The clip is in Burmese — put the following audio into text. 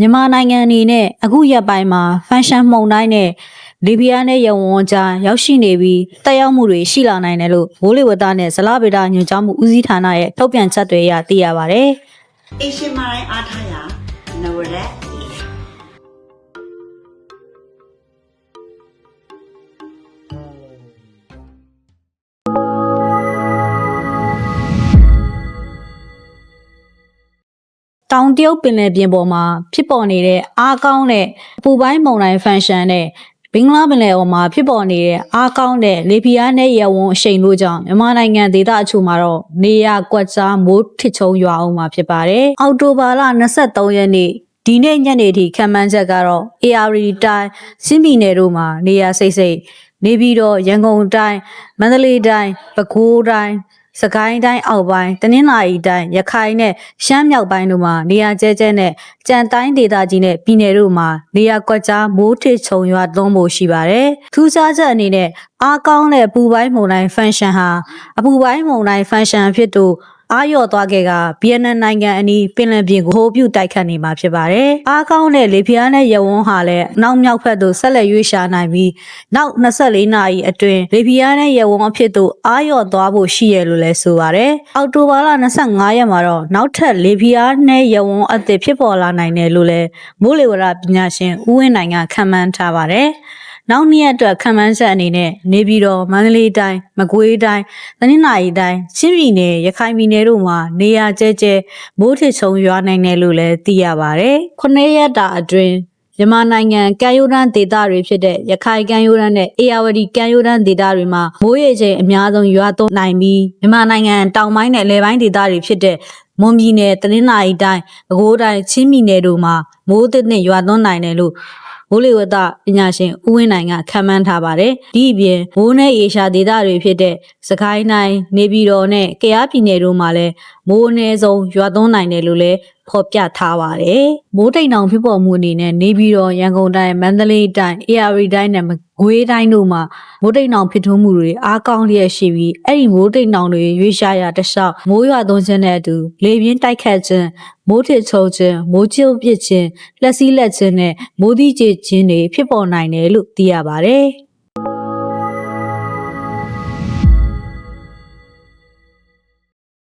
မြန်မာနိုင်ငံအနေနဲ့အခုရက်ပိုင်းမှာဖန်ရှင်မှုန်တိုင်းနဲ့လီဘီယာနဲ့ယဝန်ကြားရောက်ရှိနေပြီးတက်ရောက်မှုတွေရှိလာနိုင်တယ်လို့မိုးလေဝသနဲ့ဇလဗေဒညွှန်ကြားမှုဦးစီးဌာနရဲ့ထုတ်ပြန်ချက်တွေအရသိရပါဗျ။အေရှင်မိုင်းအားထားရာနဝရက် တောင်တရုတ်ပင်လယ်ပြင်ပေါ်မှာဖြစ်ပေါ်နေတဲ့အားကောင်းတဲ့အပူပိုင်းမုန်တိုင်းဖန်ရှင်နဲ့ဘင်္ဂလားပင်လယ်အော်မှာဖြစ်ပေါ်နေတဲ့အားကောင်းတဲ့လေပီယာနဲ့ရဝန်းအရှိန်တို့ကြောင့်မြန်မာနိုင်ငံဒေသအချို့မှာတော့နေရကွက်ကြားမိုးထစ်ချုံရွာအောင်မှာဖြစ်ပါတယ်။အောက်တိုဘာလ23ရက်နေ့ဒီနေ့ညနေထိခံမှန်းချက်ကတော့ AR တိုင်းစင်းပြည်နယ်တို့မှာနေရစိတ်စိတ်နေပြီးတော့ရန်ကုန်တိုင်းမန္တလေးတိုင်းပဲခူးတိုင်း စကိုင်းတိုင်းအောက်ပိုင်းတနင်္လာရီတိုင်းရခိုင်နဲ့ရှမ်းမြောက်ပိုင်းတို့မှာနေရာကျဲကျဲနဲ့ကြံတိုင်းဒေသကြီးနဲ့ပြည်နယ်တို့မှာနေရာကွက်ကြားမိုးထစ်ချုံရွာသွန်းဖို့ရှိပါတယ်။ထူးခြားချက်အနေနဲ့အားကောင်းတဲ့အပူပိုင်းမုန်တိုင်းဖန်ရှင်ဟာအပူပိုင်းမုန်တိုင်းဖန်ရှင်ဖြစ်သူ အာရော့သွားခဲ့ကဗီယက်နမ်နိုင်ငံအနီးပင်လယ်ပြင်ကိုဟိုပြုတ်တိုက်ခတ်နေမှာဖြစ်ပါတယ်။အားကောင်းတဲ့လေဖျားနဲ့ရဝန်းဟာလည်းနောက်မြောက်ဖက်သို့ဆက်လက်ရွေးရှာနိုင်ပြီးနောက်24နာရီအတွင်းလေဖျားနဲ့ရဝန်းအဖြစ်သို့အာရော့သွားဖို့ရှိရလို့လည်းဆိုပါတယ်။အောက်တိုဘာလ25ရက်မှာတော့နောက်ထပ်လေဖျားနဲ့ရဝန်းအသစ်ဖြစ်ပေါ်လာနိုင်တယ်လို့လည်းမိုးလေဝသပညာရှင်ဦးဝင်းနိုင်ကခန့်မှန်းထားပါတယ်။ နောက်နေ့အတွက်ခံမှန်းချက်အနေနဲ့နေပြည်တော်မန္တလေးတိုင်းမကွေးတိုင်းတနင်္သာရီတိုင်းချင်းပြည်နယ်ရခိုင်ပြည်နယ်တို့မှာနေရာကျဲကျဲမိုးထစ်ချုံရွာနိုင်တယ်လို့လည်းသိရပါဗျ။ခုနှစ်ရက်တာအတွင်းမြန်မာနိုင်ငံကမ်းရိုးတန်းဒေသတွေဖြစ်တဲ့ရခိုင်ကမ်းရိုးတန်းနဲ့အေရဝတီကမ်းရိုးတန်းဒေသတွေမှာမိုးရေချိန်အများဆုံးရွာသွန်းနိုင်ပြီးမြန်မာနိုင်ငံတောင်ပိုင်းနဲ့အလယ်ပိုင်းဒေသတွေဖြစ်တဲ့မွန်ပြည်နယ်တနင်္သာရီတိုင်းပဲခူးတိုင်းချင်းပြည်နယ်တို့မှာမိုးသစ်နဲ့ရွာသွန်းနိုင်တယ်လို့ မိုးလေဝသပညာရှင်ဦးဝင်းနိုင်ကခန့်မှန်းထားပါတယ်။ဒီအပြင်မိုးနဲ့ရေရှာဒေသတွေဖြစ်တဲ့စကိုင်းတိုင်းနေပြည်တော်နဲ့ကယားပြည်နယ်တို့မှာလည်းမိုးအနည်းဆုံးရွာသွန်းနိုင်တယ်လို့လည်း ဖော်ပြထားပါတယ်။မိုးတိမ်တောင်ဖြစ်ပေါ်မှုအနေနဲ့နေပြည်တော်ရန်ကုန်တိုင်းမန္တလေးတိုင်းအေရီတိုင်းနဲ့မကွေးတိုင်းတို့မှာမိုးတိမ်တောင်ဖြစ်ထွန်းမှုတွေအားကောင်းလျက်ရှိပြီးအဲ့ဒီမိုးတိမ်တောင်တွေရွေးရှာရတခြားမိုးရွာသွန်းခြင်းနဲ့အတူလေပြင်းတိုက်ခတ်ခြင်းမိုးထစ်ချုံခြင်းမိုးကျုပ်ပစ်ခြင်းလက်စည်းလက်ခြင်းနဲ့မိုးသီးကျခြင်းတွေဖြစ်ပေါ်နိုင်တယ်လို့သိရပါတယ်။